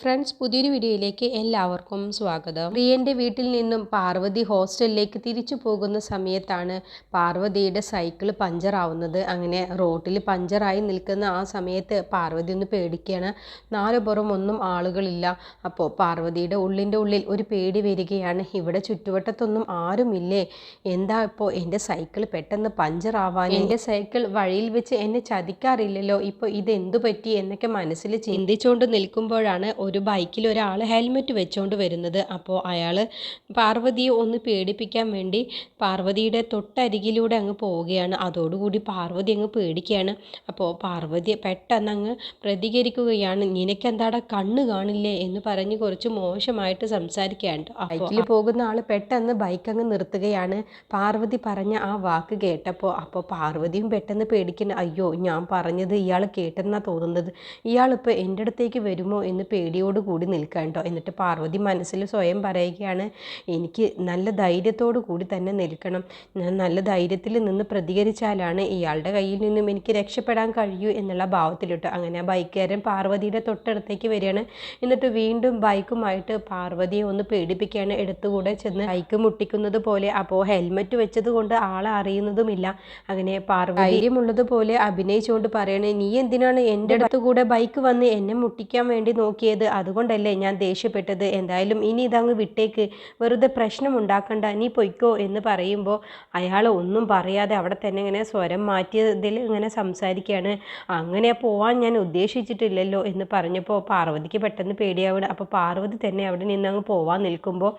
Friends പുതിയൊരു വീഡിയോയിലേക്ക് എല്ലാവർക്കും സ്വാഗതം. പ്രിയന്റെ വീട്ടിൽ നിന്നും പാർവതി ഹോസ്റ്റലിലേക്ക് തിരിച്ചു പോകുന്ന സമയത്താണ് പാർവതിയുടെ സൈക്കിൾ പഞ്ചറാവുന്നത് അങ്ങനെ റോട്ടിൽ പഞ്ചറായി നിൽക്കുന്ന ആ സമയത്ത് പാർവതി ഒന്ന് പേടിക്കുകയാണ് നാലു പുറം ഒന്നും ആളുകളില്ല. അപ്പോൾ പാർവതിയുടെ ഉള്ളിന്റെ ഉള്ളിൽ ഒരു പേടി വരികയാണ്. ഇവിടെ ചുറ്റുവട്ടത്തൊന്നും ആരുമില്ലേ? എന്താ ഇപ്പോൾ എന്റെ സൈക്കിൾ പെട്ടെന്ന് പഞ്ചറാവാൻ എന്റെ സൈക്കിൾ വഴിയിൽ വെച്ച് എന്നെ ചതിക്കാറില്ലല്ലോ. ഇപ്പോൾ ഇതെന്തു പറ്റി എന്നൊക്കെ മനസ്സിൽ ചിന്തിച്ചുകൊണ്ട് നിൽക്കുമ്പോഴാണ് ഒരു ബൈക്കിൽ ഒരാൾ ഹെൽമെറ്റ് വെച്ചുകൊണ്ട് വരുന്നത്. അപ്പോൾ അയാൾ പാർവതിയെ ഒന്ന് പേടിപ്പിക്കാൻ വേണ്ടി പാർവതിയുടെ തൊട്ടരികിലൂടെ അങ്ങ് പോവുകയാണ്. അതോടുകൂടി പാർവതി അങ്ങ് പേടിക്കുകയാണ്. അപ്പോൾ പാർവതി പെട്ടെന്ന് അങ്ങ് പ്രതികരിക്കുകയാണ്. നിനക്കെന്താടാ കണ്ണ് കാണില്ലേ എന്ന് പറഞ്ഞ് കുറച്ച് മോശമായിട്ട് സംസാരിക്കുകയാണ്. ബൈക്കിൽ പോകുന്ന ആൾ പെട്ടെന്ന് ബൈക്ക് അങ്ങ് നിർത്തുകയാണ്. പാർവതി പറഞ്ഞ ആ വാക്ക് കേട്ടപ്പോൾ അപ്പോൾ പാർവതിയും പെട്ടെന്ന് പേടിക്കുന്നു. അയ്യോ ഞാൻ പറഞ്ഞത് ഇയാൾ കേട്ടെന്നാണ് തോന്നുന്നത്. ഇയാളിപ്പോൾ എന്റെ അടുത്തേക്ക് വരുമോ എന്ന് പേടിയോട് കൂടി നിൽക്കുക കേട്ടോ എന്നിട്ട് പാർവതി മനസ്സിൽ സ്വയം പറയുകയാണ് എനിക്ക് നല്ല ധൈര്യത്തോടു കൂടി തന്നെ നിൽക്കണം. ഞാൻ നല്ല ധൈര്യത്തിൽ നിന്ന് പ്രതികരിച്ചാലാണ് ഇയാളുടെ കയ്യിൽ നിന്നും എനിക്ക് രക്ഷപ്പെടാൻ കഴിയൂ എന്നുള്ള ഭാവത്തിലിട്ട്. അങ്ങനെ ആ ബൈക്കുകാരൻ പാർവതിയുടെ തൊട്ടടുത്തേക്ക് വരികയാണ്. എന്നിട്ട് വീണ്ടും ബൈക്കുമായിട്ട് പാർവതിയെ ഒന്ന് പേടിപ്പിക്കുകയാണ്. എടുത്തുകൂടെ ചെന്ന് ബൈക്ക് മുട്ടിക്കുന്നത് പോലെ അപ്പോൾ ഹെൽമെറ്റ് വെച്ചത് കൊണ്ട് ആളെ അറിയുന്നതുമില്ല. അങ്ങനെ പാർവതി ധൈര്യമുള്ളതുപോലെ അഭിനയിച്ചുകൊണ്ട് പറയണേ നീ എന്തിനാണ് എന്റെ അടുത്ത് കൂടെ ബൈക്ക് വന്ന് എന്നെ മുട്ടിക്കാൻ വേണ്ടി നോക്കിയത് അതുകൊണ്ടല്ലേ ഞാൻ ദേഷ്യപ്പെട്ടത്? എന്തായാലും ഇനി ഇതങ്ങ് വിട്ടേക്ക്. വെറുതെ പ്രശ്നം ഉണ്ടാക്കണ്ട. നീ പൊയ്ക്കോ എന്ന് പറയുമ്പോൾ അയാൾ ഒന്നും പറയാതെ അവിടെ തന്നെ ഇങ്ങനെ സ്വരം മാറ്റിയതിൽ ഇങ്ങനെ സംസാരിക്കുകയാണ്. അങ്ങനെ പോവാൻ ഞാൻ ഉദ്ദേശിച്ചിട്ടില്ലല്ലോ എന്ന് പറഞ്ഞപ്പോൾ പാർവതിക്ക് പെട്ടെന്ന് പേടിയാവുക അപ്പോൾ പാർവതി തന്നെ അവിടെ നിന്ന് അങ്ങ് പോവാൻ നിൽക്കുമ്പോൾ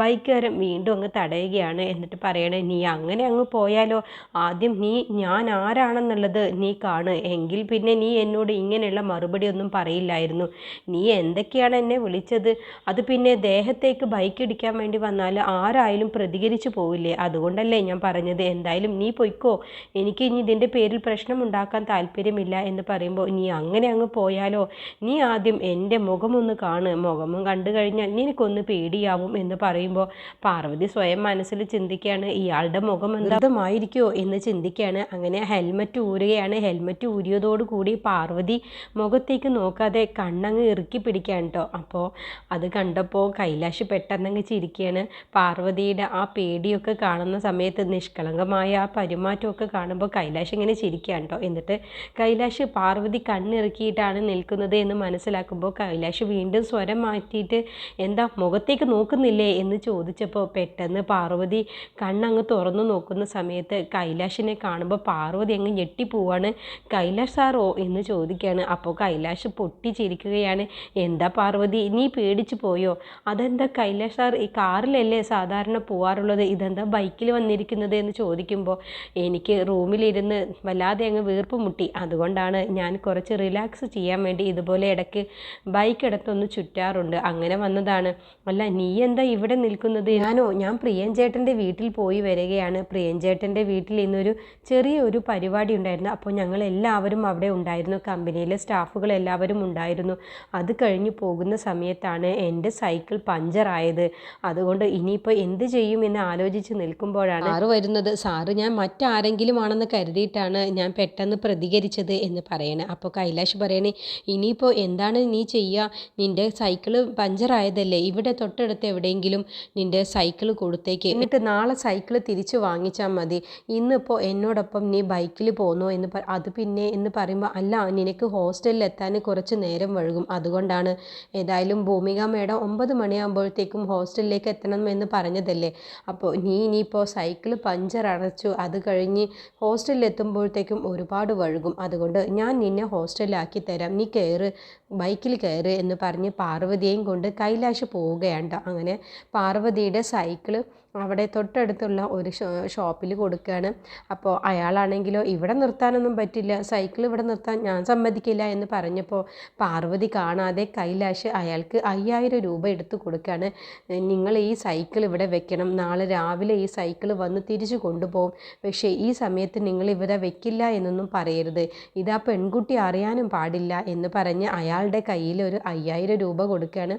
ബൈക്കുകാരൻ വീണ്ടും അങ്ങ് തടയുകയാണ് എന്നിട്ട് പറയണേ നീ അങ്ങനെ അങ്ങ് പോയാലോ? ആദ്യം നീ ഞാൻ ആരാണെന്നുള്ളത് നീ കാണ്. എങ്കിൽ പിന്നെ നീ എന്നോട് ഇങ്ങനെയുള്ള മറുപടി ഒന്നും പറയില്ലായിരുന്നു. നീ എന്തൊക്കെയാണ് എന്നെ വിളിച്ചത്? അത് പിന്നെ ദേഹത്തേക്ക് ബൈക്ക് ഇടിക്കാൻ വേണ്ടി വന്നാൽ ആരായാലും പ്രതികരിച്ചു പോവില്ലേ? അതുകൊണ്ടല്ലേ ഞാൻ പറഞ്ഞത്. എന്തായാലും നീ പൊയ്ക്കോ. എനിക്ക് ഇനി ഇതിന്റെ പേരിൽ പ്രശ്നം ഉണ്ടാക്കാൻ താല്പര്യമില്ല എന്ന് പറയുമ്പോൾ നീ അങ്ങനെ അങ്ങ് പോയാലോ? നീ ആദ്യം എന്റെ മുഖമൊന്ന് കാണ്. മുഖമും കണ്ടു കഴിഞ്ഞാൽ നിനക്കൊന്ന് പേടിയാവും എന്ന് പറയുമ്പോൾ പാർവതി സ്വയം മനസ്സിൽ ചിന്തിക്കുകയാണ്. ഇയാളുടെ മുഖം എന്താമായിരിക്കുമോ എന്ന് ചിന്തിക്കുകയാണ്. അങ്ങനെ ഹെൽമറ്റ് ഊരുകയാണ്. ഹെൽമറ്റ് ഊരിയതോടുകൂടി പാർവതി മുഖത്തേക്ക് നോക്കാതെ കണ്ണങ്ങ് ഇറുക്കി പിടിക്കുകയാണ് കേട്ടോ അപ്പോൾ അത് കണ്ടപ്പോൾ കൈലാഷ് പെട്ടെന്നങ്ങ് ചിരിക്കുകയാണ് പാർവതിയുടെ ആ പേടിയൊക്കെ കാണുന്ന സമയത്ത് നിഷ്കളങ്കമായ ആ പെരുമാറ്റമൊക്കെ കാണുമ്പോൾ കൈലാഷ് ഇങ്ങനെ ചിരിക്കുകയാണ് കേട്ടോ എന്നിട്ട് കൈലാഷ് പാർവതി കണ്ണിറുക്കിയിട്ടാണ് നിൽക്കുന്നത് എന്ന് മനസ്സിലാക്കുമ്പോൾ കൈലാഷ് വീണ്ടും സ്വരം മാറ്റിയിട്ട് എന്താ മുഖത്തേക്ക് നോക്കുന്നില്ലേ എന്ന് ചോദിച്ചപ്പോൾ പെട്ടെന്ന് പാർവതി കണ്ണങ്ങ് തുറന്നു നോക്കുന്ന സമയത്ത് കൈലാഷിനെ കാണുമ്പോൾ പാർവതി അങ്ങ് ഞെട്ടിപ്പോവാണ്. കൈലാഷ് സാറോ എന്ന് ചോദിക്കുകയാണ് അപ്പോൾ കൈലാഷ് പൊട്ടിച്ചിരിക്കുകയാണ്. എന്താ പാർവതി നീ പേടിച്ചു പോയോ? അതെന്താ കൈലാഷ് സാർ ഈ കാറിലല്ലേ സാധാരണ പോവാറുള്ളത്? ഇതെന്താ ബൈക്കിൽ വന്നിരിക്കുന്നത് എന്ന് ചോദിക്കുമ്പോൾ എനിക്ക് റൂമിലിരുന്ന് വല്ലാതെ അങ്ങ് വീർപ്പ് മുട്ടി. അതുകൊണ്ടാണ് ഞാൻ കുറച്ച് റിലാക്സ് ചെയ്യാൻ വേണ്ടി ഇതുപോലെ ഇടയ്ക്ക് ബൈക്ക് എടുത്തൊന്ന് ചുറ്റാറുണ്ട്. അങ്ങനെ വന്നതാണ്. അല്ല നീ എന്താ ഇവിടെ നിൽക്കുന്നത്? ഞാനോ ഞാൻ പ്രിയൻ ചേട്ടന്റെ വീട്ടിൽ പോയി വരികയാണ്. പ്രിയൻ ചേട്ടന്റെ വീട്ടിൽ ഇന്നൊരു ചെറിയ ഒരു പരിപാടി ഉണ്ടായിരുന്നു. അപ്പോൾ ഞങ്ങൾ എല്ലാവരും അവിടെ ഉണ്ടായിരുന്നു. കമ്പനിയിലെ സ്റ്റാഫുകൾ എല്ലാവരും ഉണ്ടായിരുന്നു. അത് പോകുന്ന സമയത്താണ് എന്റെ സൈക്കിൾ പഞ്ചറായത്. അതുകൊണ്ട് ഇനിയിപ്പോൾ എന്ത് ചെയ്യും എന്ന് ആലോചിച്ച് നിൽക്കുമ്പോഴാണ് സാറ് വരുന്നത്. സാറ് ഞാൻ മറ്റാരെങ്കിലും ആണെന്ന് കരുതിയിട്ടാണ് ഞാൻ പെട്ടെന്ന് പ്രതികരിച്ചത് എന്ന് പറയണേ. അപ്പോൾ കൈലാഷ് പറയണേ ഇനിയിപ്പോൾ എന്താണ് നീ ചെയ്യുക? നിന്റെ സൈക്കിൾ പഞ്ചറായതല്ലേ? ഇവിടെ തൊട്ടടുത്ത് എവിടെയെങ്കിലും നിന്റെ സൈക്കിൾ കൊടുത്തേക്ക്. എന്നിട്ട് നാളെ സൈക്കിൾ തിരിച്ചു വാങ്ങിച്ചാൽ മതി. ഇന്നിപ്പോൾ എന്നോടൊപ്പം നീ ബൈക്കിൽ പോന്നോ എന്ന് അത് പിന്നെ എന്ന് പറയുമ്പോൾ അല്ല നിനക്ക് ഹോസ്റ്റലിൽ എത്താൻ കുറച്ച് നേരം വഴുകും. അതുകൊണ്ടാണ് ഏതായാലും ഭൂമിക മേഡം ഒമ്പത് മണിയാകുമ്പോഴത്തേക്കും ഹോസ്റ്റലിലേക്ക് എത്തണം എന്ന് പറഞ്ഞതല്ലേ? അപ്പോൾ നീ ഇനിയിപ്പോൾ സൈക്കിൾ പഞ്ചർ അടച്ചു അത് കഴിഞ്ഞ് ഹോസ്റ്റലിൽ എത്തുമ്പോഴത്തേക്കും ഒരുപാട് വഴുകും. അതുകൊണ്ട് ഞാൻ നിന്നെ ഹോസ്റ്റലിലാക്കി തരാം. നീ കയറ് ബൈക്കിൽ കയറ് എന്ന് പറഞ്ഞ് പാർവതിയെയും കൊണ്ട് കൈലാഷ് പോവുകയാണ് അങ്ങനെ പാർവതിയുടെ സൈക്കിൾ അവിടെ തൊട്ടടുത്തുള്ള ഒരു ഷോപ്പിൽ കൊടുക്കുകയാണ് അപ്പോൾ അയാളാണെങ്കിലോ ഇവിടെ നിർത്താനൊന്നും പറ്റില്ല. സൈക്കിൾ ഇവിടെ നിർത്താൻ ഞാൻ സമ്മതിക്കില്ല എന്ന് പറഞ്ഞപ്പോൾ പാർവതി കാണാതെ കൈലാഷ് അയാൾക്ക് അയ്യായിരം രൂപ എടുത്തു കൊടുക്കുകയാണ് നിങ്ങൾ ഈ സൈക്കിൾ ഇവിടെ വെക്കണം. നാളെ രാവിലെ ഈ സൈക്കിൾ വന്ന് തിരിച്ചു കൊണ്ടുപോകും പക്ഷേ ഈ സമയത്ത് നിങ്ങൾ ഇവിടെ വെക്കില്ല എന്നൊന്നും പറയരുത്. ഇതാ പെൺകുട്ടി അറിയാനും പാടില്ല എന്ന് പറഞ്ഞ് അയാളുടെ കയ്യിൽ ഒരു അയ്യായിരം രൂപ കൊടുക്കുകയാണ്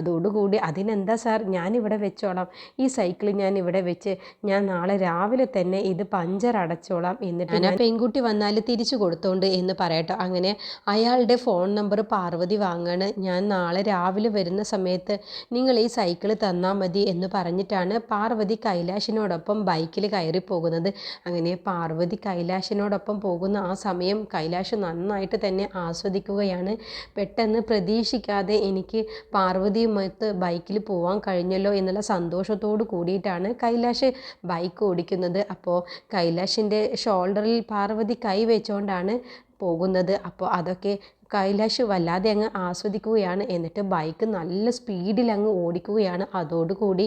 അതോടുകൂടി അതിനെന്താ സാർ? ഞാനിവിടെ വെച്ചോളാം. ഈ സൈക്കിൾ ഞാൻ ഇവിടെ വെച്ച് ഞാൻ നാളെ രാവിലെ തന്നെ ഇത് പഞ്ചർ അടച്ചോളാം എന്നിട്ട് ഞാൻ പെൺകുട്ടി വന്നാൽ തിരിച്ചു കൊടുത്തോണ്ട് എന്ന് പറയട്ടോ. അങ്ങനെ അയാളുടെ ഫോൺ നമ്പർ പാർവതി വാങ്ങാണ്. ഞാൻ നാളെ രാവിലെ വരുന്ന സമയത്ത് നിങ്ങൾ ഈ സൈക്കിൾ തന്നാൽ മതി എന്ന് പറഞ്ഞിട്ടാണ് പാർവതി കൈലാഷിനോടൊപ്പം ബൈക്കിൽ കയറി പോകുന്നത്. അങ്ങനെ പാർവതി കൈലാഷിനോടൊപ്പം പോകുന്ന ആ സമയം കൈലാഷ് നന്നായിട്ട് തന്നെ ആസ്വദിക്കുകയാണ്. പെട്ടെന്ന് പ്രതീക്ഷിക്കാതെ എനിക്ക് പാർവതിയുമൊത്ത് ബൈക്കിൽ പോകാൻ കഴിഞ്ഞല്ലോ എന്നുള്ള സന്തോഷത്തോട് കൂടിയിട്ടാണ് കൈലാഷ് ബൈക്ക് ഓടിക്കുന്നത്. അപ്പോൾ കൈലാഷിന്റെ ഷോൾഡറിൽ പാർവതി കൈ വെച്ചുകൊണ്ടാണ് പോകുന്നത്. അപ്പോൾ അതൊക്കെ കൈലാഷ് വല്ലാതെ അങ്ങ് ആസ്വദിക്കുകയാണ്. എന്നിട്ട് ബൈക്ക് നല്ല സ്പീഡിൽ അങ്ങ് ഓടിക്കുകയാണ്. അതോടുകൂടി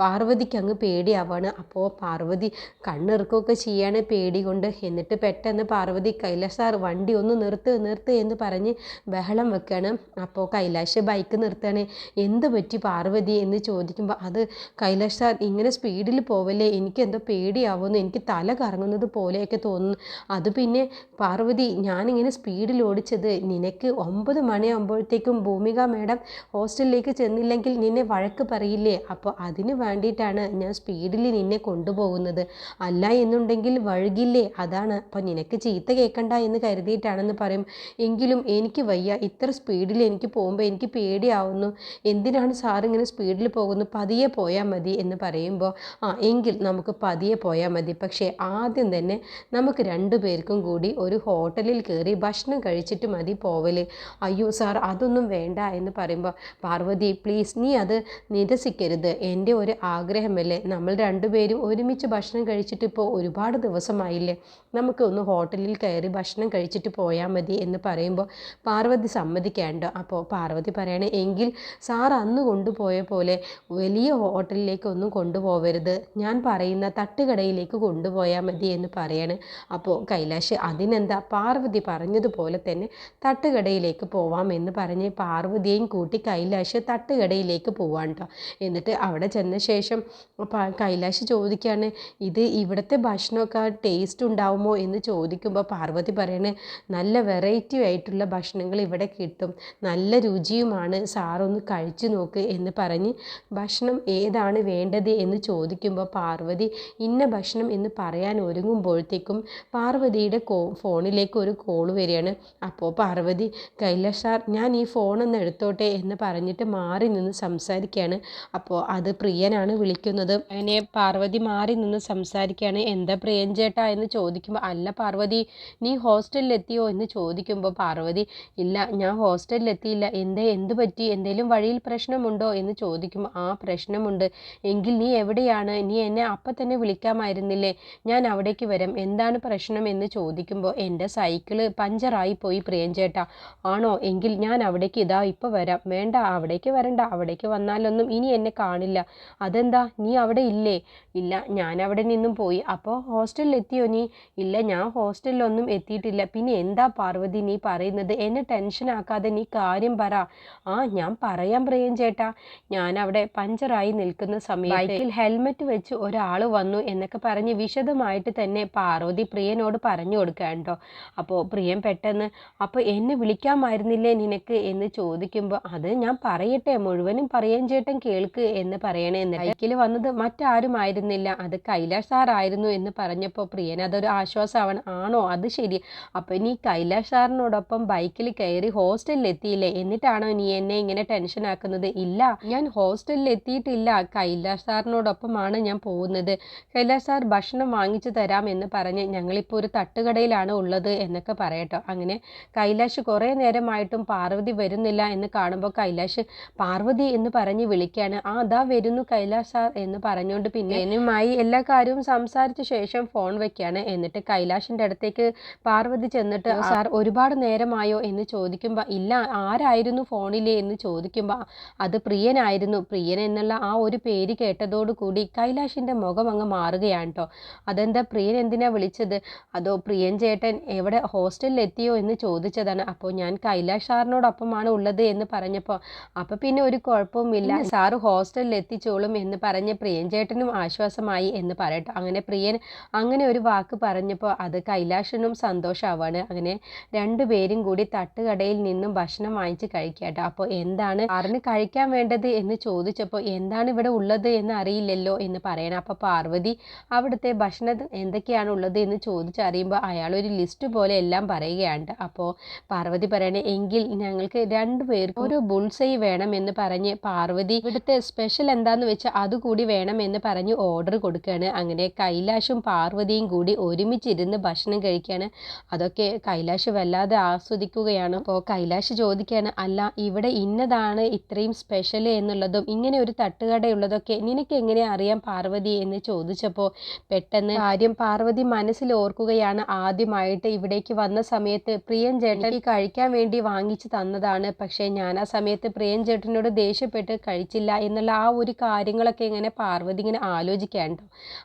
പാർവതിക്ക് അങ്ങ് പേടിയാവാണ്. അപ്പോൾ പാർവതി കണ്ണിറുക്കുകയൊക്കെ ചെയ്യാണ് പേടി കൊണ്ട് എന്നിട്ട് പെട്ടെന്ന് പാർവതി കൈലാഷ് സാർ വണ്ടി ഒന്ന് നിർത്ത് നിർത്ത് എന്ന് പറഞ്ഞ് ബഹളം വെക്കുകയാണ് അപ്പോൾ കൈലാഷ് ബൈക്ക് നിർത്തുകയാണ്. എന്ത് പറ്റി പാർവതി? എന്ന് ചോദിക്കുമ്പോൾ അത് കൈലാഷ് സാർ ഇങ്ങനെ സ്പീഡിൽ പോവല്ലേ? എനിക്ക് എന്തോ പേടിയാവുന്നു. എനിക്ക് തല കറങ്ങുന്നത് പോലെയൊക്കെ തോന്നുന്നു. അത് പിന്നെ പാർവതി ഞാനിങ്ങനെ സ്പീഡിൽ ഓടിച്ചത് നിനക്ക് ഒമ്പത് മണിയാകുമ്പോഴത്തേക്കും ഭൂമിക മേഡം ഹോസ്റ്റലിലേക്ക് ചെന്നില്ലെങ്കിൽ നിന്നെ വഴക്ക് പറയില്ലേ? അപ്പോൾ അതിന് വേണ്ടിയിട്ടാണ് ഞാൻ സ്പീഡിൽ നിന്നെ കൊണ്ടുപോകുന്നത്. അല്ല എന്നുണ്ടെങ്കിൽ വഴുകില്ലേ? അതാണ്. അപ്പോൾ നിനക്ക് ചീത്ത കേൾക്കണ്ട എന്ന് കരുതിയിട്ടാണെന്ന് പറയും. എങ്കിലും എനിക്ക് വയ്യ. ഇത്ര സ്പീഡിൽ എനിക്ക് പോകുമ്പോൾ എനിക്ക് പേടിയാവുന്നു. എന്തിനാണ് സാർ ഇങ്ങനെ സ്പീഡിൽ പോകുന്നു? പതിയെ പോയാൽ മതി എന്ന് പറയുമ്പോൾ ആ എങ്കിൽ നമുക്ക് പതിയെ പോയാൽ മതി. പക്ഷേ ആദ്യം തന്നെ നമുക്ക് രണ്ടു പേർക്കും കൂടി ഒരു ഹോട്ടലിൽ കയറി ഭക്ഷണം കഴിച്ചിട്ട് മതി. പോവൽ അയ്യോ സാർ അതൊന്നും വേണ്ട എന്ന് പറയുമ്പോൾ പാർവതി പ്ലീസ് നീ അത് നിരസിക്കരുത്. എന്റെ ഒരു ആഗ്രഹമല്ലേ. നമ്മൾ രണ്ടുപേരും ഒരുമിച്ച് ഭക്ഷണം കഴിച്ചിട്ട് ഇപ്പോൾ ഒരുപാട് ദിവസമായില്ലേ. നമുക്ക് ഒന്ന് ഹോട്ടലിൽ കയറി ഭക്ഷണം കഴിച്ചിട്ട് പോയാൽ മതി എന്ന് പറയുമ്പോൾ പാർവതി സമ്മതിക്കേണ്ട? അപ്പോൾ പാർവതി പറയണേ എങ്കിൽ സാർ അന്ന് കൊണ്ടുപോയ പോലെ വലിയ ഹോട്ടലിലേക്ക് ഒന്നും കൊണ്ടുപോകരുത് ഞാൻ പറയുന്ന തട്ടുകടയിലേക്ക് കൊണ്ടുപോയാൽ മതി എന്ന് പറയാണ്. അപ്പോൾ കൈലാഷ് അതിനെന്താ? പാർവതി പറഞ്ഞതുപോലെ തന്നെ തട്ടുകടയിലേക്ക് പോവാം എന്ന് പറഞ്ഞ് പാർവതിയെയും കൂട്ടി കൈലാഷ് തട്ടുകടയിലേക്ക് പോവാൻ കേട്ടോ എന്നിട്ട് അവിടെ ചെന്ന ശേഷം കൈലാഷ് ചോദിക്കുകയാണ് ഇത് ഇവിടുത്തെ ഭക്ഷണമൊക്കെ ടേസ്റ്റ് ഉണ്ടാവുമോ? എന്ന് ചോദിക്കുമ്പോൾ പാർവതി പറയണേ നല്ല വെറൈറ്റി ആയിട്ടുള്ള ഭക്ഷണങ്ങൾ ഇവിടെ കിട്ടും. നല്ല രുചിയുമാണ്. സാറൊന്ന് കഴിച്ചു നോക്ക് എന്ന് പറഞ്ഞ് ഭക്ഷണം ഏതാണ് വേണ്ടത് എന്ന് ചോദിക്കുമ്പോൾ പാർവതി ഇന്ന ഭക്ഷണം എന്ന് പറയാൻ ഒരുങ്ങുമ്പോഴത്തേക്കും പാർവതിയുടെ ഫോണിലേക്ക് ഒരു കോൾ വരികയാണ്. അപ്പോൾ പാർവതി കൈലാഷ് സാർ ഞാൻ ഈ ഫോണൊന്ന് എടുത്തോട്ടെ എന്ന് പറഞ്ഞിട്ട് മാറി നിന്ന് സംസാരിക്കുകയാണ് അപ്പോൾ അത് പ്രിയനാണ് വിളിക്കുന്നത്. അങ്ങനെ പാർവതി മാറി നിന്ന് സംസാരിക്കുകയാണ് എന്താ പ്രിയൻ ചേട്ടാ? എന്ന് ചോദിക്കുമ്പോൾ അല്ല പാർവതി നീ ഹോസ്റ്റലിൽ എത്തിയോ? എന്ന് ചോദിക്കുമ്പോൾ പാർവതി ഇല്ല ഞാൻ ഹോസ്റ്റലിൽ എത്തിയില്ല. എന്തേ എന്ത് പറ്റി? എന്തെങ്കിലും വഴിയിൽ പ്രശ്നമുണ്ടോ? എന്ന് ചോദിക്കുമ്പോൾ ആ പ്രശ്നമുണ്ട്. എങ്കിൽ നീ എവിടെയാണ്? നീ എന്നെ അപ്പം തന്നെ വിളിക്കാമായിരുന്നില്ലേ? ഞാൻ അവിടേക്ക് വരാം. എന്താണ് പ്രശ്നം? എന്ന് ചോദിക്കുമ്പോൾ എന്റെ സൈക്കിൾ പഞ്ചറായി പോയി പ്രിയൻ ചേട്ടാ ആണോ? എങ്കിൽ ഞാൻ അവിടേക്ക് ഇതാ ഇപ്പോൾ വരാം. വേണ്ട അവിടേക്ക് വരണ്ട. അവിടേക്ക് വന്നാലൊന്നും ഇനി എന്നെ കാണില്ല. അതെന്താ? നീ അവിടെ ഇല്ലേ? ഇല്ല ഞാൻ അവിടെ നിന്നും പോയി. അപ്പോൾ ഹോസ്റ്റലിൽ എത്തിയോ നീ? ഇല്ല ഞാൻ ഹോസ്റ്റലിലൊന്നും എത്തിയിട്ടില്ല. പിന്നെ എന്താ പാർവതി നീ പറയുന്നത്? എന്നെ ടെൻഷൻ ആക്കാതെ നീ കാര്യം പറ. ആ ഞാൻ പറയാൻ പ്രിയം ചേട്ടാ. ഞാൻ അവിടെ പഞ്ചറായി നിൽക്കുന്ന സമയത്ത് ബൈക്കിൽ ഹെൽമെറ്റ് വെച്ച് ഒരാൾ വന്നു എന്നൊക്കെ പറഞ്ഞ് വിശദമായിട്ട് തന്നെ പാർവതി പ്രിയനോട് പറഞ്ഞു കൊടുക്കാൻ കേട്ടോ അപ്പോൾ പ്രിയൻ പെട്ടെന്ന് അപ്പോൾ എന്നെ വിളിക്കാമായിരുന്നില്ലേ നിനക്ക് എന്ന് ചോദിക്കുമ്പോൾ അത് ഞാൻ പറയട്ടെ മുഴുവനും പറയാൻ ചേട്ടൻ കേൾക്ക് എന്ന് പറയണേ എന്ന്. ബൈക്കിൽ വന്നത് മറ്റാരും ആയിരുന്നില്ല അത് കൈലാഷ് സാറായിരുന്നു എന്ന് പറഞ്ഞപ്പോൾ പ്രിയൻ അതൊരു ആശ്വാസമാണ് ആണോ? അത് ശരി. അപ്പോൾ നീ കൈലാഷ് സാറിനോടൊപ്പം ബൈക്കിൽ കയറി ഹോസ്റ്റലിൽ എത്തിയില്ലേ എന്നിട്ടാണോ നീ എന്നെ ഇങ്ങനെ ടെൻഷൻ ആക്കുന്നത് ഇല്ല ഞാൻ ഹോസ്റ്റലിൽ എത്തിയിട്ടില്ല കൈലാഷ് സാറിനോടൊപ്പമാണ് ഞാൻ പോകുന്നത്. കൈലാഷ് സാർ ഭക്ഷണം വാങ്ങിച്ചു തരാം എന്ന് പറഞ്ഞ് ഞങ്ങളിപ്പോൾ ഒരു തട്ടുകടയിലാണ് ഉള്ളത് എന്നൊക്കെ പറയട്ടോ. അങ്ങനെ കൈലാഷ് കുറേ നേരമായിട്ടും പാർവതി വരുന്നില്ല എന്ന് കാണുമ്പോൾ കൈലാഷ് പാർവതി എന്ന് പറഞ്ഞ് വിളിക്കുകയാണ് ആ അതാ വരുന്നു കൈലാഷ് സാർ എന്ന് പറഞ്ഞുകൊണ്ട് പിന്നെ എന്നുമായി എല്ലാ കാര്യവും സംസാരിച്ച ശേഷം ഫോൺ വെക്കുകയാണ് എന്നിട്ട് കൈലാഷിന്റെ അടുത്തേക്ക് പാർവതി ചെന്നിട്ട് സാർ ഒരുപാട് നേരമായോ? എന്ന് ചോദിക്കുമ്പോൾ ഇല്ല ആരായിരുന്നു ഫോണിലെ? എന്ന് ചോദിക്കുമ്പോൾ അത് പ്രിയനായിരുന്നു. പ്രിയൻ എന്നുള്ള ആ ഒരു പേര് കേട്ടതോടുകൂടി കൈലാഷിന്റെ മുഖം അങ്ങ് മാറുകയാണ് കേട്ടോ അതെന്താ പ്രിയൻ എന്തിനാ വിളിച്ചത്? അതോ പ്രിയൻ ചേട്ടൻ എവിടെ ഹോസ്റ്റലിൽ എത്തിയോ എന്ന് ചോദിച്ചതാണ്. അപ്പോൾ ഞാൻ കൈലാഷ് സാറിനോടൊപ്പമാണ് ഉള്ളത് എന്ന് പറഞ്ഞപ്പോൾ അപ്പോൾ പിന്നെ ഒരു കുഴപ്പവുമില്ല. സാറ് ഹോസ്റ്റലിൽ എത്തിച്ചോളും എന്ന് പറഞ്ഞ് പ്രിയൻ ചേട്ടനും ആശ്വാസമായി എന്ന് പറയട്ടെ. അങ്ങനെ പ്രിയൻ അങ്ങനെ ഒരു വാക്ക് പറഞ്ഞപ്പോൾ അത് കൈലാഷിനും സന്തോഷമാവാണ് അങ്ങനെ രണ്ടുപേരും കൂടി തട്ടുകടയിൽ നിന്നും ഭക്ഷണം വാങ്ങിച്ച് കഴിക്കട്ടെ. അപ്പോൾ എന്താണ് സാറിന് കഴിക്കാൻ വേണ്ടത് എന്ന് ചോദിച്ചപ്പോൾ എന്താണ് ഇവിടെ ഉള്ളത് എന്ന് അറിയില്ലല്ലോ എന്ന് പറയണം. അപ്പോൾ പാർവതി അവിടുത്തെ ഭക്ഷണം എന്തൊക്കെയാണ് ഉള്ളത് എന്ന് ചോദിച്ചറിയുമ്പോൾ അയാൾ ഒരു ലിസ്റ്റ് പോലെ എല്ലാം പറയുകയാണ് അപ്പോൾ പാർവതി പറയണേ എങ്കിൽ ഞങ്ങൾക്ക് രണ്ടു പേർക്ക് ഒരു ബുൾസൈ വേണം എന്ന് പറഞ്ഞ് പാർവതി ഇവിടുത്തെ സ്പെഷ്യൽ എന്താന്ന് വെച്ചാൽ അതുകൂടി വേണം എന്ന് പറഞ്ഞ് ഓർഡർ കൊടുക്കുകയാണ് അങ്ങനെ കൈലാഷും പാർവതിയും കൂടി ഒരുമിച്ചിരുന്ന് ഭക്ഷണം കഴിക്കുകയാണ് അതൊക്കെ കൈലാഷ് വല്ലാതെ ആസ്വദിക്കുകയാണ്. അപ്പോൾ കൈലാഷ് ചോദിക്കുകയാണ് അല്ല ഇവിടെ ഇന്നതാണ് ഇത്രയും സ്പെഷ്യൽ എന്നുള്ളതും ഇങ്ങനെ ഒരു തട്ടുകടയുള്ളതൊക്കെ നിനക്ക് എങ്ങനെ അറിയാം പാർവതി? എന്ന് ചോദിച്ചപ്പോൾ പെട്ടെന്ന് കാര്യം പാർവതി മനസ്സിൽ ഓർക്കുകയാണ്. ആദ്യമായിട്ട് ഇവിടേക്ക് വന്ന സമയത്ത് പ്രിയൻ ചേട്ടൻ ഈ കഴിക്കാൻ വേണ്ടി വാങ്ങിച്ചു തന്നതാണ്. പക്ഷേ ഞാൻ ആ സമയത്ത് പ്രിയൻ ചേട്ടനോട് ദേഷ്യപ്പെട്ട് കഴിച്ചില്ല എന്നുള്ള ആ ഒരു കാര്യങ്ങളൊക്കെ ഇങ്ങനെ പാർവതി ഇങ്ങനെ ആലോചിക്കാണ്ടോ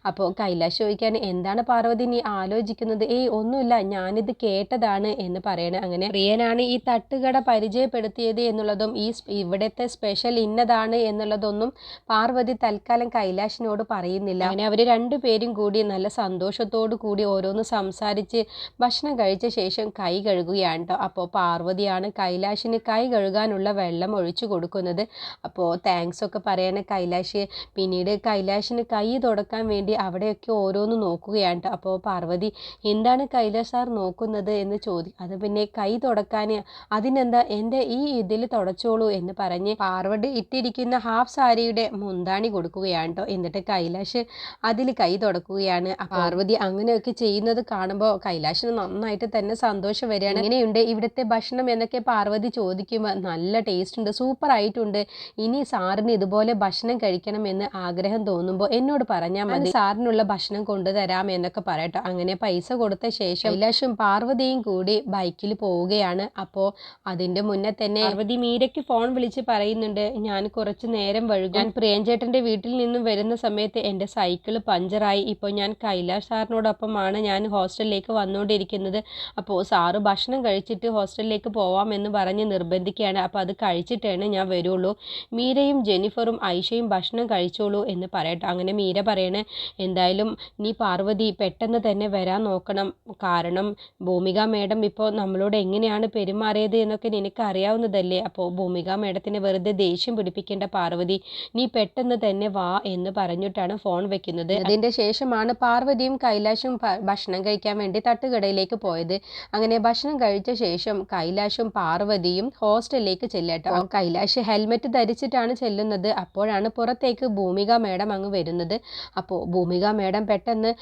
അപ്പോൾ കൈലാഷ് ചോദിക്കാൻ എന്താണ് പാർവതി നീ ആലോചിക്കുന്നത്? ഏയ് ഒന്നുമില്ല ഞാനിത് കേട്ടതാണ് എന്ന് പറയണേ. അങ്ങനെ പ്രിയനാണ് ഈ തട്ടുകട പരിചയപ്പെടുത്തിയത് എന്നുള്ളതും ഈ ഇവിടുത്തെ സ്പെഷ്യൽ ഇന്നതാണ് എന്നുള്ളതൊന്നും പാർവതി തൽക്കാലം കൈലാഷിനോട് പറയുന്നില്ല. അങ്ങനെ അവർ രണ്ടുപേരും കൂടി നല്ല സന്തോഷത്തോടു കൂടി ഓരോന്ന് സംസാരിച്ച് ഭക്ഷണം കഴിച്ച ശേഷം കൈ കഴുകുകയാണ് കേട്ടോ അപ്പോൾ പാർവതിയാണ് കൈലാഷിന് കൈ കഴുകാനുള്ള വെള്ളം ഒഴിച്ചു കൊടുക്കുന്നത്. അപ്പോൾ താങ്ക്സ് ഒക്കെ പറയണ കൈലാഷ്. പിന്നീട് കൈലാഷിന് കൈ തുടക്കാൻ വേണ്ടി അവിടെയൊക്കെ ഓരോന്ന് നോക്കുകയാണ്. അപ്പോൾ പാർവതി എന്താണ് കൈലാഷ് സാർ നോക്കുന്നത്? എന്ന് ചോദി അത് പിന്നെ കൈ തുടക്കാൻ അതിനെന്താ എന്റെ ഈ ഇതിൽ തുടച്ചോളൂ എന്ന് പറഞ്ഞ് പാർവതി ഇട്ടിരിക്കുന്ന ഹാഫ് സാരിയുടെ മുന്താണി കൊടുക്കുകയാണ് കേട്ടോ എന്നിട്ട് കൈലാഷ് അതിൽ കൈ തുടക്കുകയാണ്. പാർവതി അങ്ങനെയൊക്കെ ചെയ്യുന്നത് കാണുമ്പോൾ കൈലാഷിന് നന്നായിട്ട് തന്നെ സന്തോഷം വരികയാണ്. എങ്ങനെയുണ്ട് ഇവിടുത്തെ ഭക്ഷണം എന്നൊക്കെ പാർവതി ചോദിക്കുമ്പോൾ നല്ല ടേസ്റ്റ് ഉണ്ട് സൂപ്പർ ആയിട്ടുണ്ട്. ഇനി സാറിന് ഇതുപോലെ ഭക്ഷണം കഴിക്കണം എന്ന് ആഗ്രഹം തോന്നുമ്പോൾ എന്നോട് പറഞ്ഞാൽ മതി. സാറിനുള്ള ഭക്ഷണം കൊണ്ടുതരാം എന്നൊക്കെ പറയട്ടോ. അങ്ങനെ പൈസ കൊടുത്ത ശേഷം കൈലാഷും പാർവതിയും കൂടി ബൈക്കിൽ പോവുകയാണ്. അപ്പോൾ അതിന്റെ മുന്നേ തന്നെ പാർവതി മീരയ്ക്ക് ഫോൺ വിളിച്ച് പറയുന്നുണ്ട് ഞാൻ കുറച്ച് നേരം വഴുകും ഞാൻ പ്രിയഞ്ചേട്ടന്റെ വീട്ടിൽ നിന്നും വരുന്ന സമയത്ത് എന്റെ സൈക്കിൾ പഞ്ചറായി ഇപ്പോൾ ഞാൻ കൈലാഷ് സാറിനോടൊപ്പമാണ് ഞാൻ ഹോസ്റ്റലിലേക്ക് വന്നുകൊണ്ടിരിക്കുന്നത് അപ്പോൾ സാറ് ഭക്ഷണം കഴിച്ചിട്ട് ഹോസ്റ്റലിലേക്ക് പോവാമെന്ന് പറഞ്ഞ് നിർബന്ധിക്കുകയാണ്. അപ്പോൾ അത് കഴിച്ചിട്ടാണ് ഞാൻ വരുള്ളൂ. മീരയും ജെനിഫറും ഐഷയും ഭക്ഷണം കഴിച്ചോളൂ എന്ന് പറയട്ടെ. അങ്ങനെ മീര പറയണേ എന്തായാലും നീ പാർവതി പെട്ടെന്ന് തന്നെ വരാൻ നോക്കണം. കാരണം ഭൂമിക മേഡം ഇപ്പോൾ നമ്മളോട് എങ്ങനെയാണ് പെരുമാറിയത് എന്നൊക്കെ നിനക്ക് അറിയാവുന്നതല്ലേ? അപ്പോൾ ഭൂമിക മേഡത്തിന് വെറുതെ ദേഷ്യം പിടിപ്പിക്കേണ്ട പാർവതി നീ പെട്ടെന്ന് തന്നെ വാ എന്ന് പറഞ്ഞിട്ടാണ് ഫോൺ വെക്കുന്നത്. അതിന്റെ ശേഷമാണ് പാർവതിയും കൈലാഷും ഭക്ഷണം കഴിക്കാൻ വേണ്ടി തട്ടുകടയിലേക്ക് പോയത്. അങ്ങനെ ഭക്ഷണം കഴിച്ച ശേഷം കൈലാഷും പാർവതിയും ഹോസ്റ്റലിലേക്ക് ചെല്ലട്ടോ കൈലാഷ് ഹെൽമെറ്റ് ധരിച്ചിട്ടാണ് ചെല്ലുന്നത്. അപ്പോഴാണ് പുറത്തേക്ക് ഭൂമിക മേഡം അങ്ങ് വരുന്നത്. അപ്പോൾ ഭൂമിക മേഡം പെട്ടെന്ന്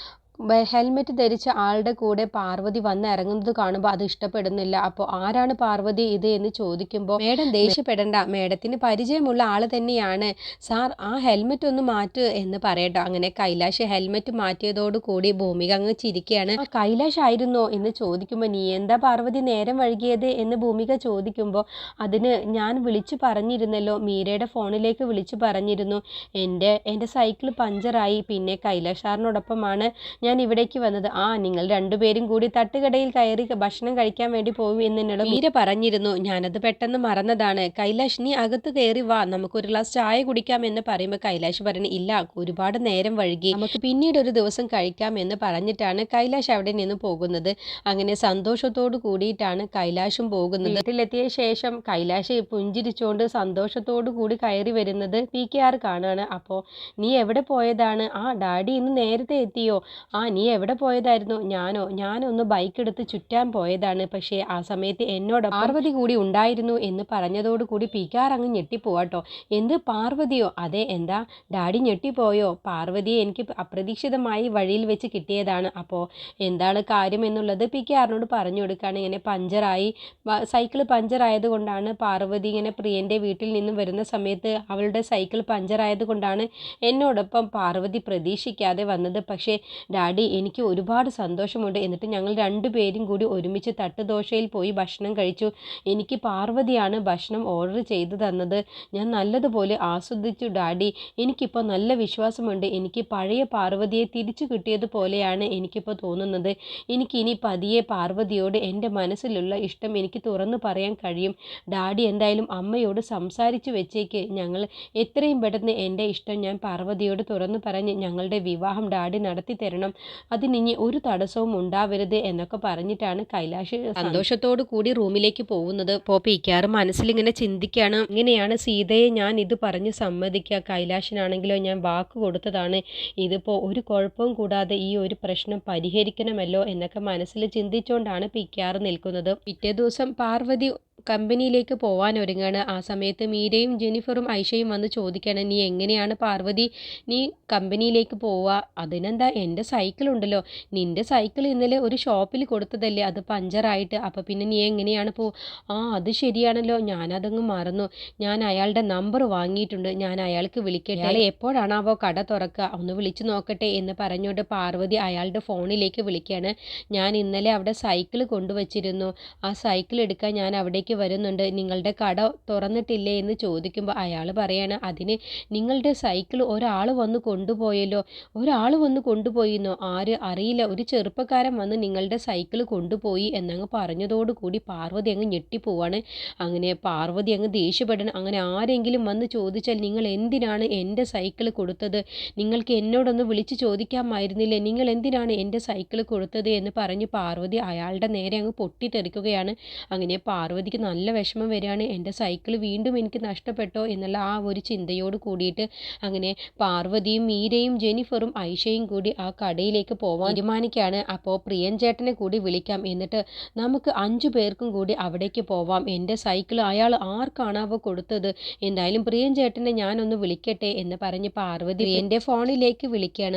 ഹെൽമെറ്റ് ധരിച്ച ആളുടെ കൂടെ പാർവതി വന്ന് ഇറങ്ങുന്നത് കാണുമ്പോൾ അത് ഇഷ്ടപ്പെടുന്നില്ല. അപ്പോൾ ആരാണ് പാർവതി ഇത് എന്ന് ചോദിക്കുമ്പോൾ മേഡം ദേഷ്യപ്പെടണ്ട. മേഡത്തിന് പരിചയമുള്ള ആൾ തന്നെയാണ്. സാർ ആ ഹെൽമെറ്റ് ഒന്ന് മാറ്റ് എന്ന് പറയട്ടോ. അങ്ങനെ കൈലാഷ് ഹെൽമെറ്റ് മാറ്റിയതോടുകൂടി ഭൂമിക അങ്ങ് ചിരിക്കുകയാണ് "ആ, കൈലാഷ് ആയിരുന്നോ? എന്ന് ചോദിക്കുമ്പോൾ നീ എന്താ പാർവതി നേരം വൈകിയത്? എന്ന് ഭൂമിക ചോദിക്കുമ്പോൾ അതിന് ഞാൻ വിളിച്ചു പറഞ്ഞിരുന്നല്ലോ. മീരയുടെ ഫോണിലേക്ക് വിളിച്ചു പറഞ്ഞിരുന്നു. എന്റെ എന്റെ സൈക്കിൾ പഞ്ചറായി. പിന്നെ കൈലാഷ് സാറിനോടൊപ്പമാണ് ഞാൻ ഇവിടേക്ക് വന്നത് ആ നിങ്ങൾ രണ്ടുപേരും കൂടി തട്ടുകടയിൽ കയറി ഭക്ഷണം കഴിക്കാൻ വേണ്ടി പോകും എന്ന് എന്നോട് മീര പറഞ്ഞിരുന്നു. ഞാനത് പെട്ടെന്ന് മറന്നതാണ്. കൈലാഷ് നീ അകത്ത് കയറി വാ. നമുക്ക് ഒരു ഗ്ലാസ് ചായ കുടിക്കാം എന്ന് പറയുമ്പോൾ കൈലാഷ് പറഞ്ഞു ഇല്ല ഒരുപാട് നേരം വഴുകി നമുക്ക് പിന്നീട് ഒരു ദിവസം കഴിക്കാം എന്ന് പറഞ്ഞിട്ടാണ് കൈലാഷ് അവിടെ നിന്ന് പോകുന്നത്. അങ്ങനെ സന്തോഷത്തോടു കൂടിയിട്ടാണ് കൈലാഷും പോകുന്നത്. വീട്ടിലെത്തിയ ശേഷം കൈലാഷ് പുഞ്ചിരിച്ചുകൊണ്ട് സന്തോഷത്തോടു കൂടി കയറി വരുന്നത് പി കെ ആർ കാണുകയാണ് അപ്പോൾ നീ എവിടെ പോയതാണ്? ആ ഡാഡി ഇന്ന് നേരത്തെ എത്തിയോ? നീ എവിടെ പോയതായിരുന്നു? ഞാനോ? ഞാനൊന്ന് ബൈക്ക് എടുത്ത് ചുറ്റാൻ പോയതാണ്. പക്ഷേ ആ സമയത്ത് എന്നോട് പാർവതി കൂടി ഉണ്ടായിരുന്നു എന്ന് പറഞ്ഞതോടുകൂടി പി കെ ആർ അങ്ങ് ഞെട്ടിപ്പോവാട്ടോ എന്ത് പാർവതിയോ? അതെ എന്താ? ഡാഡി ഞെട്ടിപ്പോയോ? പാർവതിയെ എനിക്ക് അപ്രതീക്ഷിതമായി വഴിയിൽ വെച്ച് കിട്ടിയതാണ്. അപ്പോൾ എന്താണ് കാര്യം എന്നുള്ളത് പി കെ പറഞ്ഞു കൊടുക്കുകയാണ് ഇങ്ങനെ പഞ്ചറായി സൈക്കിൾ പഞ്ചറായത് കൊണ്ടാണ് പാർവതി ഇങ്ങനെ പ്രിയന്റെ വീട്ടിൽ നിന്നും വരുന്ന സമയത്ത് അവളുടെ സൈക്കിൾ പഞ്ചറായത് കൊണ്ടാണ് എന്നോടൊപ്പം പാർവതി പ്രതീക്ഷിക്കാതെ വന്നത്. പക്ഷേ ഡാഡി എനിക്ക് ഒരുപാട് സന്തോഷമുണ്ട് എന്നിട്ട് ഞങ്ങൾ രണ്ടുപേരും കൂടി ഒരുമിച്ച് തട്ടുദോശയിൽ പോയി ഭക്ഷണം കഴിച്ചു. എനിക്ക് പാർവതിയാണ് ഭക്ഷണം ഓർഡർ ചെയ്തു തന്നത്. ഞാൻ നല്ലതുപോലെ ആസ്വദിച്ചു ഡാഡി എനിക്കിപ്പോൾ നല്ല വിശ്വാസമുണ്ട്. എനിക്ക് പഴയ പാർവതിയെ തിരിച്ചു കിട്ടിയതുപോലെയാണ് എനിക്കിപ്പോൾ തോന്നുന്നത്. എനിക്കിനി പതിയെ പാർവതിയോട് എന്റെ മനസ്സിലുള്ള ഇഷ്ടം എനിക്ക് തുറന്നു പറയാൻ കഴിയും. ഡാഡി എന്തായാലും അമ്മയോട് സംസാരിച്ചു വെച്ചേക്ക്. ഞങ്ങൾ എത്രയും പെട്ടെന്ന് എന്റെ ഇഷ്ടം ഞാൻ പാർവതിയോട് തുറന്നു പറഞ്ഞ് ഞങ്ങളുടെ വിവാഹം ഡാഡി നടത്തി തരണം. അതിനിനി ഒരു തടസ്സവും ഉണ്ടാവരുത് എന്നൊക്കെ പറഞ്ഞിട്ടാണ് കൈലാഷ് സന്തോഷത്തോടു കൂടി റൂമിലേക്ക് പോകുന്നത്. പോപ്പിക്കാറ് പിക്കാറ് മനസ്സിലിങ്ങനെ ചിന്തിക്കുകയാണ് ഇങ്ങനെയാണ് സീതയെ ഞാൻ ഇത് പറഞ്ഞ് സമ്മതിക്കുക. കൈലാഷിനാണെങ്കിലോ ഞാൻ വാക്ക് കൊടുത്തതാണ്. ഇതിപ്പോൾ ഒരു കുഴപ്പവും കൂടാതെ ഈ ഒരു പ്രശ്നം പരിഹരിക്കണമല്ലോ എന്നൊക്കെ മനസ്സിൽ ചിന്തിച്ചുകൊണ്ടാണ് പിക്കാറ് നിൽക്കുന്നത്. പിറ്റേ ദിവസം പാർവതി കമ്പനിയിലേക്ക് പോവാൻ ഒരുങ്ങാണ്. ആ സമയത്ത് മീരയും ജെനിഫറും ഐഷയും വന്ന് ചോദിക്കുകയാണ് നീ എങ്ങനെയാണ് പാർവതി? നീ കമ്പനിയിലേക്ക് പോവുക അതിനെന്താ? എന്റെ സൈക്കിൾ ഉണ്ടല്ലോ. നിന്റെ സൈക്കിൾ ഇന്നലെ ഒരു ഷോപ്പിൽ കൊടുത്തതല്ലേ? അത് പഞ്ചറായിട്ട് അപ്പോൾ പിന്നെ നീ എങ്ങനെയാണ് പോ ആ അത് ശരിയാണല്ലോ. ഞാനതങ്ങ് മറന്നു. ഞാൻ അയാളുടെ നമ്പർ വാങ്ങിയിട്ടുണ്ട്. ഞാൻ അയാൾക്ക് വിളിക്കട്ടെ. അയാൾ എപ്പോഴാണാവോ കട തുറക്കുക. ഒന്ന് വിളിച്ചു നോക്കട്ടെ എന്ന് പറഞ്ഞുകൊണ്ട് പാർവതി അയാളുടെ ഫോണിലേക്ക് വിളിക്കുകയാണ്. ഞാൻ ഇന്നലെ അവിടെ സൈക്കിൾ കൊണ്ടുവച്ചിരുന്നു. ആ സൈക്കിൾ എടുക്കാൻ ഞാൻ അവിടേക്ക് വരുന്നുണ്ട്. നിങ്ങളുടെ കട തുറന്നിട്ടില്ലേ എന്ന് ചോദിക്കുമ്പോൾ അയാൾ പറയാണ് അതിന് നിങ്ങളുടെ സൈക്കിൾ ഒരാൾ വന്ന് കൊണ്ടുപോയല്ലോ. ഒരാൾ വന്ന് കൊണ്ടുപോയിന്നോ? ആര്? അറിയില്ല. ഒരു ചെറുപ്പക്കാരൻ വന്ന് നിങ്ങളുടെ സൈക്കിൾ കൊണ്ടുപോയി. എന്നങ്ങ് പറഞ്ഞതോടുകൂടി പാർവതി അങ്ങ് ഞെട്ടിപ്പോവാണ്. അങ്ങനെ പാർവതി അങ്ങ് ദേഷ്യപ്പെടണം. അങ്ങനെ ആരെങ്കിലും വന്ന് ചോദിച്ചാൽ നിങ്ങൾ എന്തിനാണ് എന്റെ സൈക്കിൾ കൊടുത്തത്? നിങ്ങൾക്ക് എന്നോടൊന്ന് വിളിച്ച് ചോദിക്കാമായിരുന്നില്ലേ? നിങ്ങൾ എന്തിനാണ് എന്റെ സൈക്കിൾ കൊടുത്തത്? എന്ന് പറഞ്ഞ് പാർവതി അയാളുടെ നേരെ അങ്ങ് പൊട്ടിത്തെറിക്കുകയാണ്. അങ്ങനെ പാർവതിക്ക് നല്ല വിഷമം വരികയാണ്. എന്റെ സൈക്കിൾ വീണ്ടും എനിക്ക് നഷ്ടപ്പെട്ടോ എന്നുള്ള ആ ഒരു ചിന്തയോട് കൂടിയിട്ട് അങ്ങനെ പാർവതിയും മീരയും ജെനിഫറും ഐഷയും കൂടി ആ കടയിലേക്ക് പോവാൻ തീരുമാനിക്കുകയാണ്. അപ്പോൾ പ്രിയൻ ചേട്ടനെ കൂടി വിളിക്കാം. എന്നിട്ട് നമുക്ക് അഞ്ചു പേർക്കും കൂടി അവിടേക്ക് പോവാം. എന്റെ സൈക്കിൾ അയാൾ ആർക്കാണാവോ കൊടുത്തത്? എന്തായാലും പ്രിയൻ ചേട്ടനെ ഞാനൊന്ന് വിളിക്കട്ടെ എന്ന് പറഞ്ഞ് പാർവതി എന്റെ ഫോണിലേക്ക് വിളിക്കുകയാണ്.